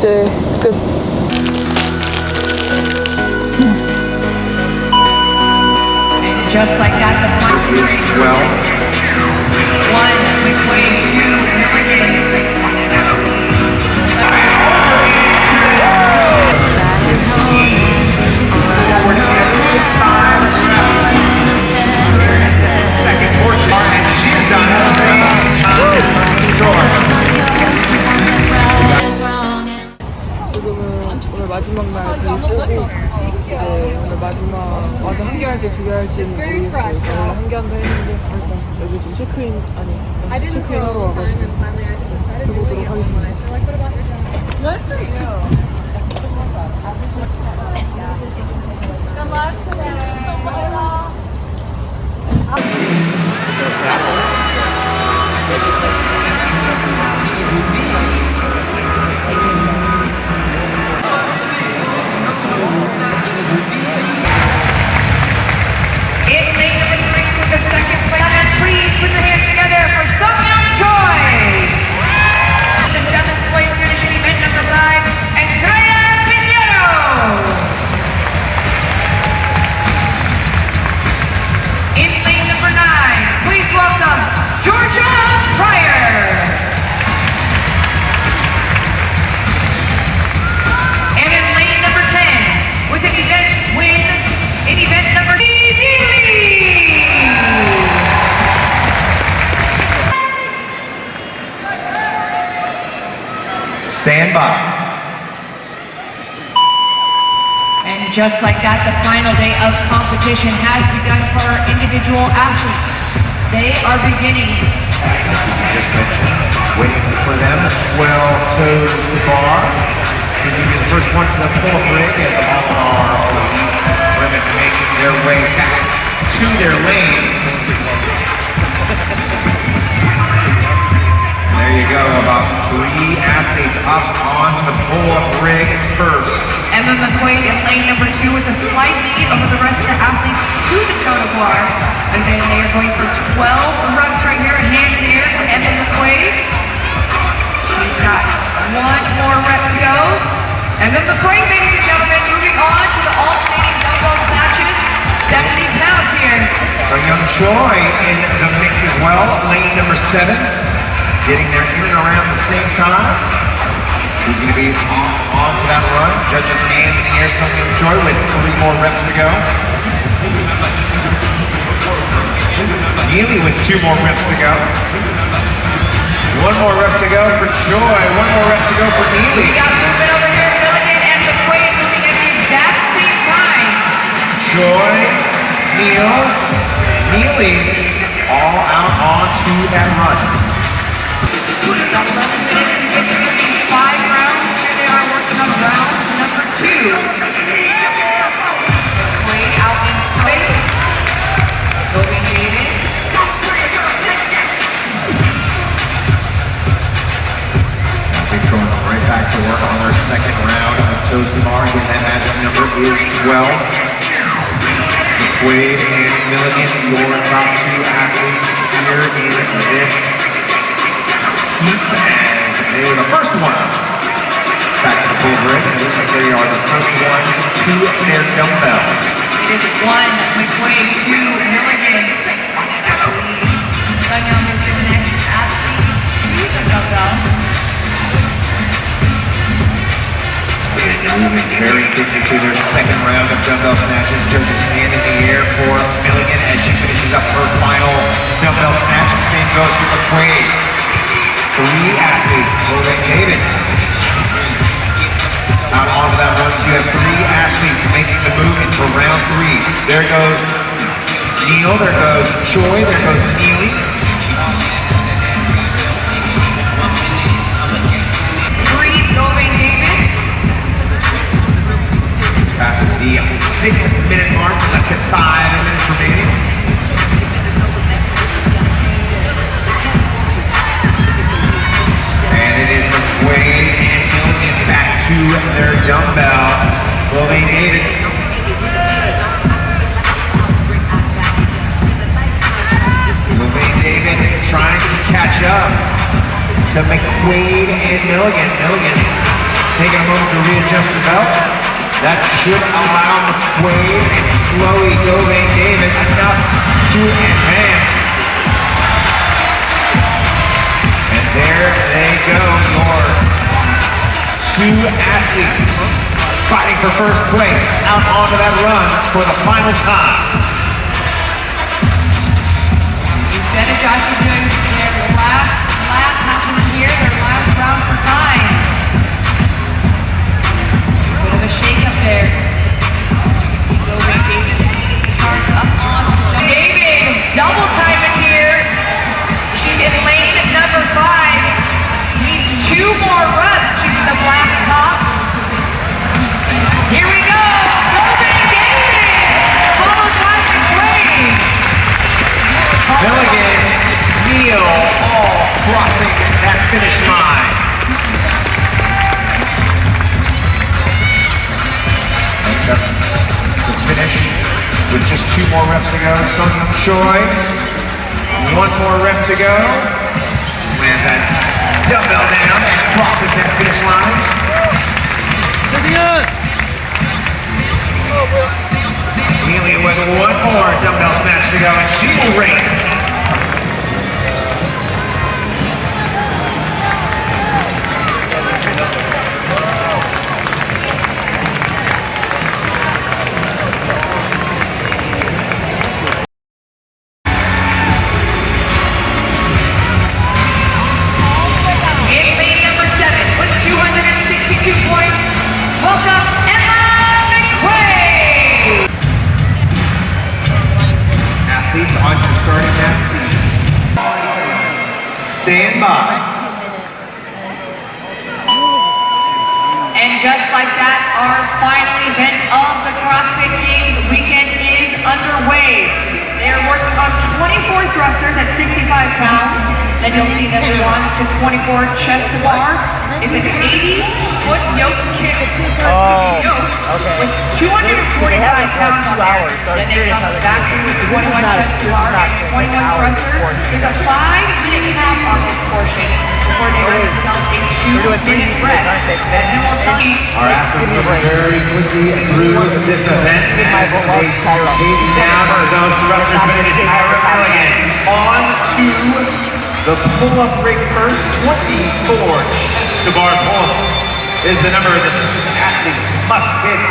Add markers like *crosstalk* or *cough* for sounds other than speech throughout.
이제 끝. And just like that, the final Well, one between two 마지막 날 4고 이제 오늘 마지막 맞아 한 개 할지 두 개 할지는 모르겠어요. 그래서 원래 한개 한다 했는데 일단 여기 지금 체크인 아니 체크인 하러 와가지고 해보도록 하겠습니다. In put your hands Stand by. And just like that, the final day of competition has begun for our individual athletes. They are beginning Just mentioned, waiting for them, 12 toes to bar. He's gonna the first one to the pull-up rig as all our elite women making their way back to their lanes. There you go, about three athletes up on the pull-up rig first. Emma McQuaid in lane number two with a slight lead over the rest of the athletes to the totem bar. And then they are going for 12 reps right here, hand in the air for Emma McQuaid. She's got one more rep to go. And Emma McQuaid, ladies and gentlemen, moving on to the alternating dumbbell snatches, 70 pounds here. So Young Choi in the mix as well, lane number seven, getting there in and around the same time. He's going to be on, on to that run? Judges hands in the air, so Young Choi with three more reps to go. Neely with two more reps to go. One more rep to go for Choi, one more rep to go for Neely. We got movement over here, Milligan and McQuaid moving at the exact same time. Choi, Neil, Neely, all out onto that run. We've got 11 minutes to get through these five rounds. Here they are working on round number two. Quaid out in. That matchup number is 12. McQuaid and Milligan, your top two athletes here in this heat as they were the first ones back to the full ring. It looks like they are the first ones to their dumbbell. It is one McQuaid, two Milligan. Sungyeon is the next athlete to the dumbbell. moving very quickly to their second round of dumbbell snatches. Judges hand in the air for Milligan as she finishes up her final dumbbell snatch. Same goes for McQuaid. Three athletes, Logan David. Out onto that run, so you have three athletes making the movement for round three. There goes Neil, there goes Choi, there goes Neely. Three Logan Hayden. Passing the six minute mark, less than five minutes remaining. Their dumbbell. Chloe David. Chloe David trying to catch up to McQuaid and Milligan. Milligan taking a moment to readjust the belt. That should allow McQuaid and Chloe David enough to advance. And there they go, your two athletes fighting for first place out onto that run for the final time. Instead of Josh Neal, all crossing that finish line. Next up, to finish with just two more reps to go, Sung Choi. One more rep to go. Slams that dumbbell down crosses that finish line. Neely with one more dumbbell snatch to go, and she will race. Stand by. And just like that, our final event of the CrossFit Games weekend is underway. They are working on 24 thrusters at 65 pounds. Then you'll see them go on to 24 chest to bar. It's an 80 foot yoke kick oh, yoke with 245 pounds on there. Then they come back to 21 chest to bar and 21 thrusters. There's a five minute cap on this portion before they earn themselves a two minute rest. And then we'll tell you. Our athletes moving very quickly through this event. As they take down those thrusters, but it is Kyra Milligan. on to the pull-up rig first. 24 chest to bar pull-ups is the number that these athletes must hit.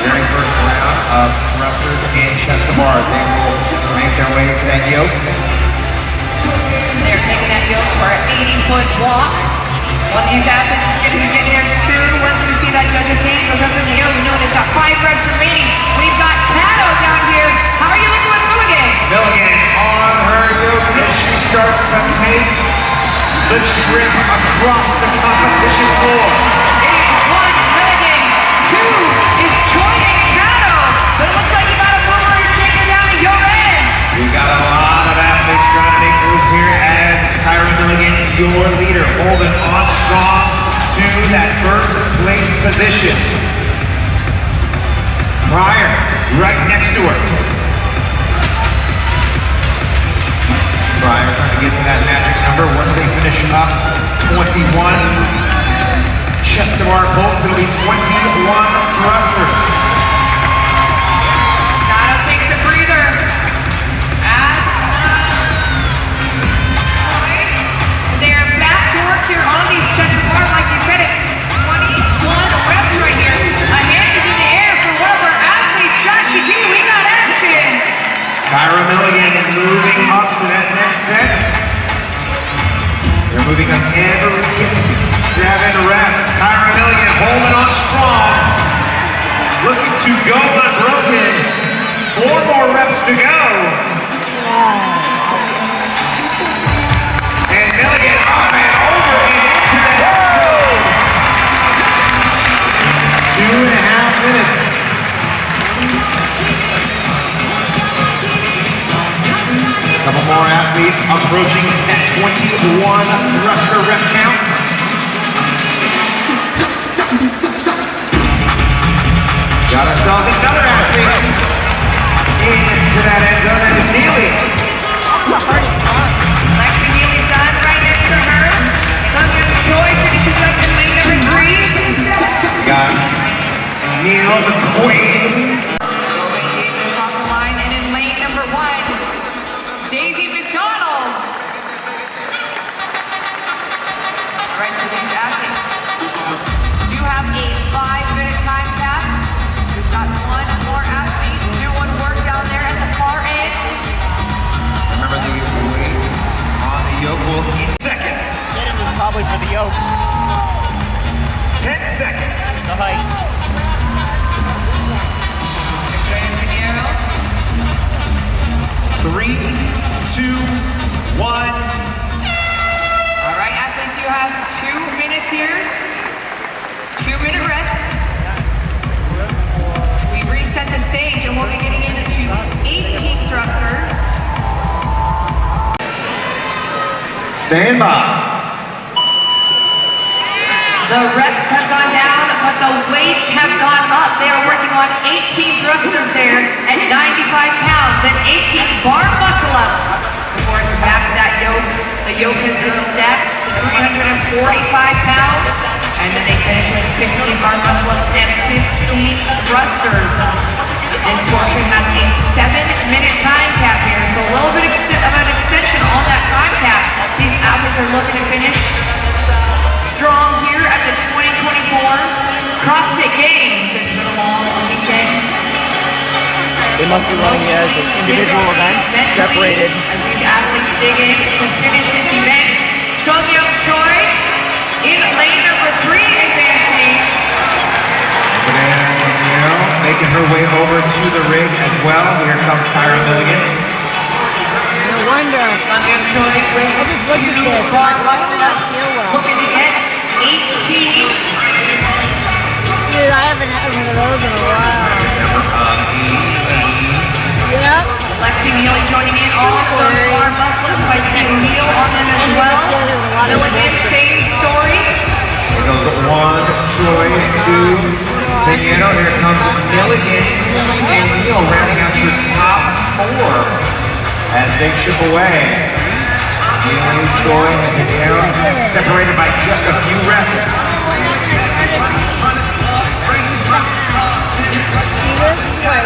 Very first round of thrusters and chest to bars. They will make their way to that yoke. They're taking that yoke for an 80 foot walk. One of these athletes is going to get here soon. Once we see that judge's hand goes up in the air, we know they've got five reps remaining. We've got Cato down here. How are you looking with Milligan? Milligan on her yoke as she starts to make the trip your leader, holding on strong to that first place position. Pryor, right next to her. Pryor trying to get to that magic number once they finish up 21 chest to bar pulls. It'll be 21 thrusters. Kyra Milligan moving up to that next set. They're moving up every seven reps. Kyra Milligan holding on strong. Looking to go unbroken. Four more reps to go. approaching at 21 thruster rep count. Got ourselves another athlete into that end zone. That is Neely. Lexi Neely's done right next to her. Sonia Choi finishes up in lane number three. We got Neil McQueen. Probably for the yoke. Ten seconds. The height. Three, two, one. All right, athletes, you have two minutes here. Two minute rest. We reset the stage and we'll be getting into 18 thrusters. Stand by. The reps have gone down, but the weights have gone up. They are working on 18 thrusters there at 95 pounds and 18 bar muscle ups. Before it's back that yoke, the yoke has been stacked to 345 pounds, and then they finish with 15 bar muscle ups and 15 thrusters. This portion has a seven-minute time must be running it as individual events, separated. As these athletes dig in to finish this event. Sonia Choi in lane number three advancing. Banana Romero making her way over to the ring as well. Here comes Tyra Milligan. No wonder. Sonia Choi with just looked at two this. bar Why muscle did I ups. feel well? Looking to get 18. Dude, I haven't had one of those in a while. Lexi Neely joining in all bar muscle ups. I see Neil on them as well. there's a lot same story. Here goes one, Troy, two, Pinheiro. Here comes Milligan and Neal rounding out your top four as they chip away. Neely, Troy, and Pinheiro separated by just a few reps.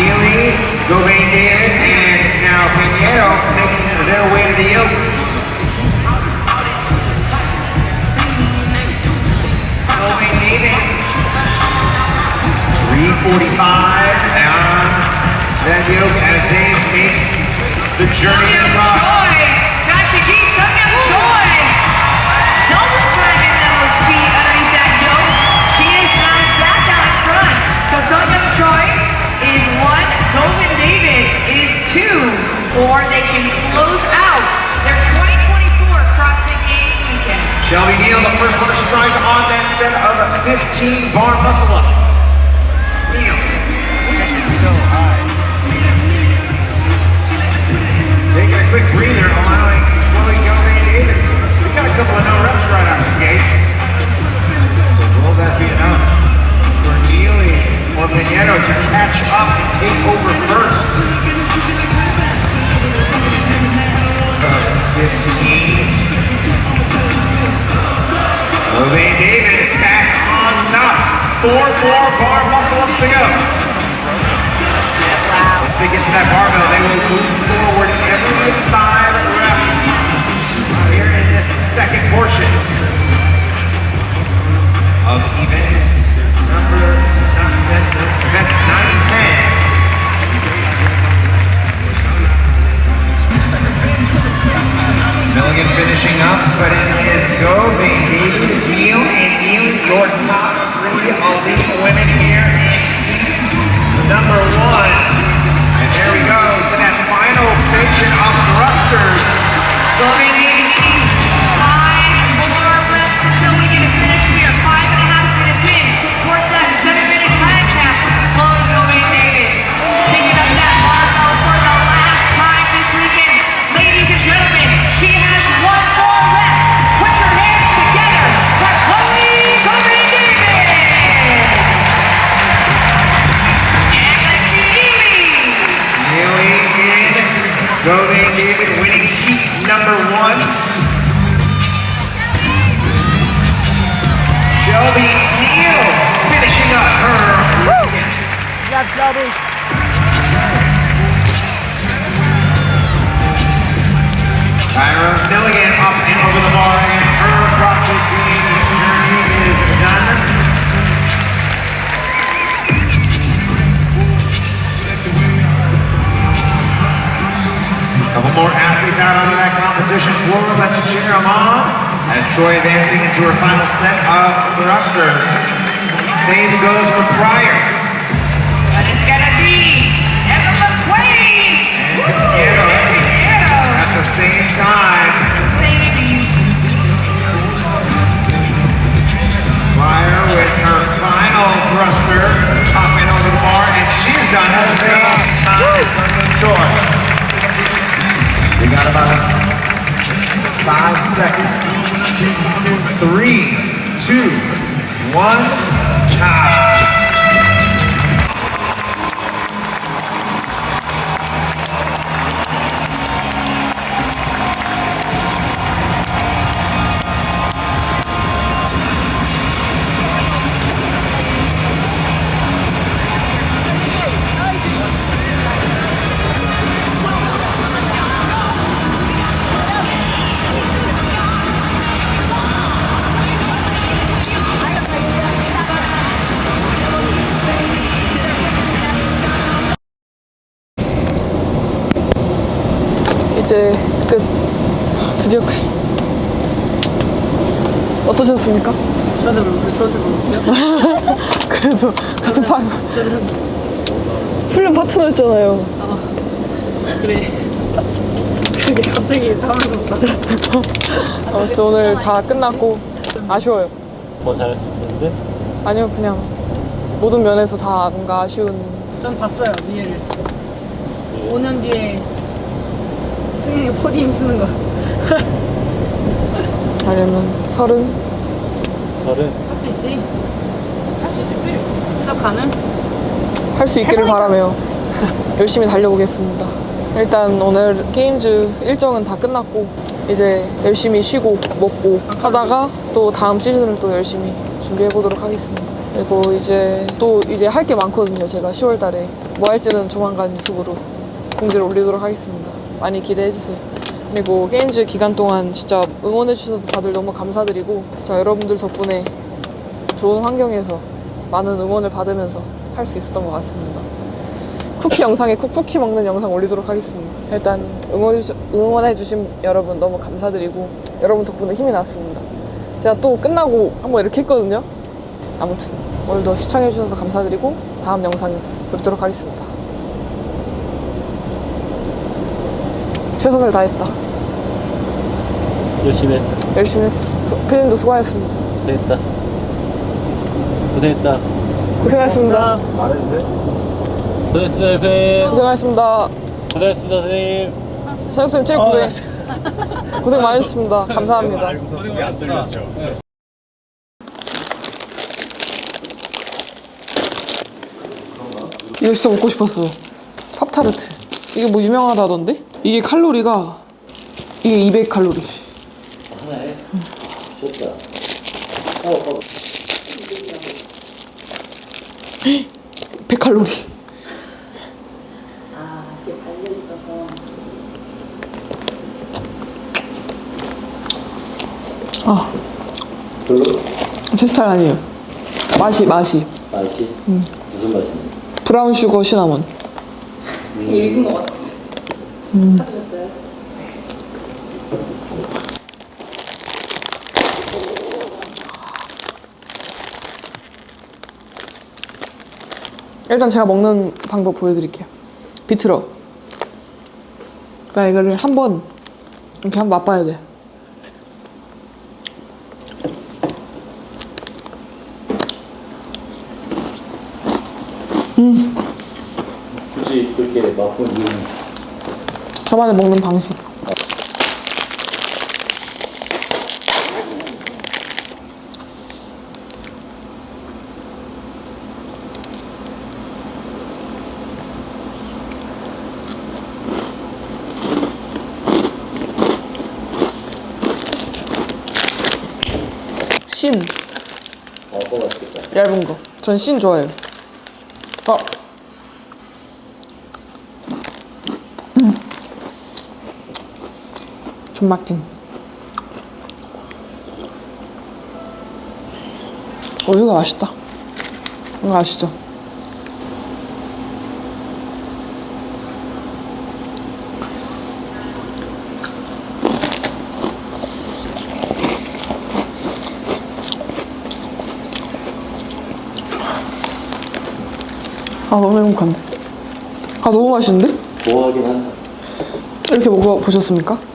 Neely, Govain David, and now Pinheiro making their way to the yoke. Golden David. 345 on that yoke as they make the journey Shelby Neal, the first one to strike on that set of 15 bar muscle ups. Neal. Taking a quick breather, allowing. We got a couple of no reps right out the gate. Will that be enough for Neely or to catch up and take over first? Four more bar muscle ups to go. Once they get to that barbell, they will move forward every five reps. Here in this second portion of event number, not event, events 9 10. Milligan finishing up, but it is Govain David, Neal, and Neal, your top three of the women here. Number one. And there we go to that final station of thrusters. 30 Rodan David winning heat number one. Shelby Neal finishing up her. Woo! Yeah, Shelby. Tyra Milligan up and over the bar Couple more athletes out onto that competition floor. Let's cheer them on as Troy advancing into her final set of thrusters. Same goes for Pryor. 훈련 파트너였잖아요. 그래. 그게 갑자기 당황스럽다. 아무튼 오늘 다 끝났고 아쉬워요. 더 잘할 수 있었는데 아니요, 그냥 모든 면에서 다 뭔가 아쉬운. 전 봤어요, 니엘을. 5년 뒤에 승현이 포디움 쓰는 거. *laughs* 하려면 서른 저를 할 수 있지? 할 수 있을 필요. 수업 가능? 할 수 있기를 바라며 열심히 달려보겠습니다. 일단 오늘 게임즈 일정은 다 끝났고 이제 열심히 쉬고 먹고 하다가 또 다음 시즌을 또 열심히 준비해 보도록 하겠습니다. 그리고 이제 또 이제 할 게 많거든요. 제가 10월 달에 뭐 할지는 조만간 유튜브로 공지를 올리도록 하겠습니다. 많이 기대해 주세요. 그리고 게임즈 기간 동안 진짜 응원해 주셔서 다들 너무 감사드리고 자 여러분들 덕분에 좋은 환경에서 많은 응원을 받으면서 할 수 있었던 것 같습니다. 쿠키 영상에 쿡쿠키 먹는 영상 올리도록 하겠습니다. 일단 응원해, 주, 응원해 주신 여러분 너무 감사드리고 여러분 덕분에 힘이 났습니다. 제가 또 끝나고 한번 이렇게 했거든요. 아무튼 오늘도 시청해 주셔서 감사드리고 다음 영상에서 뵙도록 하겠습니다. 최선을 다했다. 열심히 해. 열심히 했어. 수, PD님도 수고하셨습니다. 고생했다. 고생했다. 고생하셨습니다. 고생했습니다, 옆에. 고생하셨습니다. 고생했습니다, 선생님. 사육수님 제일 고생, 고생 많으셨습니다. 감사합니다. 이거 진짜 먹고 싶었어요. 팝타르트. 이게 뭐 유명하다던데? 이게 칼로리가 이게 200 칼로리. 하나에 좋다. 100 칼로리. 아, 별로? 제 스타일 아니에요. 맛이 맛이 맛이? 무슨 맛이냐? 브라운 슈거 시나몬. 읽은 거 같았어. 찾으셨어요? 일단 제가 먹는 방법 보여드릴게요. 비틀어. 그러니까 이거를 한번 이렇게 한번 맛봐야 돼. 굳이 그렇게 맛본 이유는 저만의 먹는 방식. 신. 아, 그거 맛있겠다. 얇은 거. 전씬 좋아해요. 존맛긴. 우유가 맛있다. 이거 아시죠? 아 너무 행복한데. 아 너무 맛있는데? 좋아하긴 한다. 이렇게 먹어보셨습니까?